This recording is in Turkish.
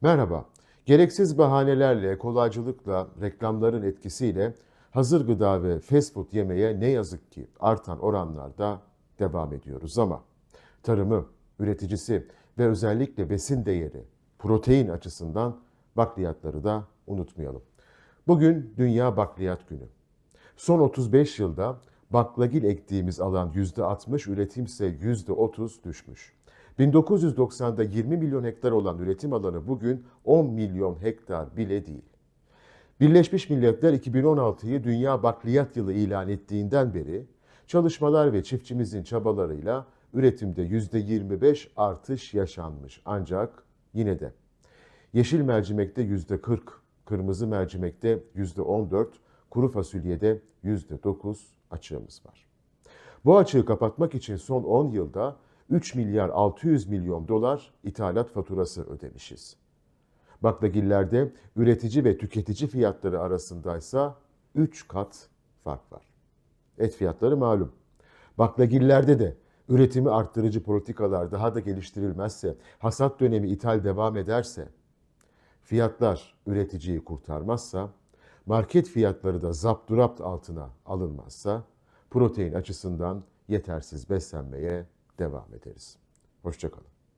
Merhaba. Gereksiz bahanelerle, kolaycılıkla, reklamların etkisiyle hazır gıda ve fast food yemeye ne yazık ki artan oranlarda devam ediyoruz ama tarımı, üreticisi ve özellikle besin değeri, protein açısından bakliyatları da unutmayalım. Bugün Dünya Bakliyat Günü. Son 35 yılda baklagil ektiğimiz alan %60, üretimse %30 düşmüş. 1990'da 20 milyon hektar olan üretim alanı bugün 10 milyon hektar bile değil. Birleşmiş Milletler 2016'yı Dünya Bakliyat Yılı ilan ettiğinden beri çalışmalar ve çiftçimizin çabalarıyla üretimde %25 artış yaşanmış. Ancak yine de yeşil mercimekte %40, kırmızı mercimekte %14, kuru fasulyede %9 açığımız var. Bu açığı kapatmak için son 10 yılda 3 milyar 600 milyon dolar ithalat faturası ödemişiz. Baklagillerde üretici ve tüketici fiyatları arasındaysa 3 kat fark var. Et fiyatları malum. Baklagillerde de üretimi arttırıcı politikalar daha da geliştirilmezse, hasat dönemi ithal devam ederse, fiyatlar üreticiyi kurtarmazsa, market fiyatları da zapturapt altına alınmazsa, protein açısından yetersiz beslenmeye devam ederiz. Hoşçakalın.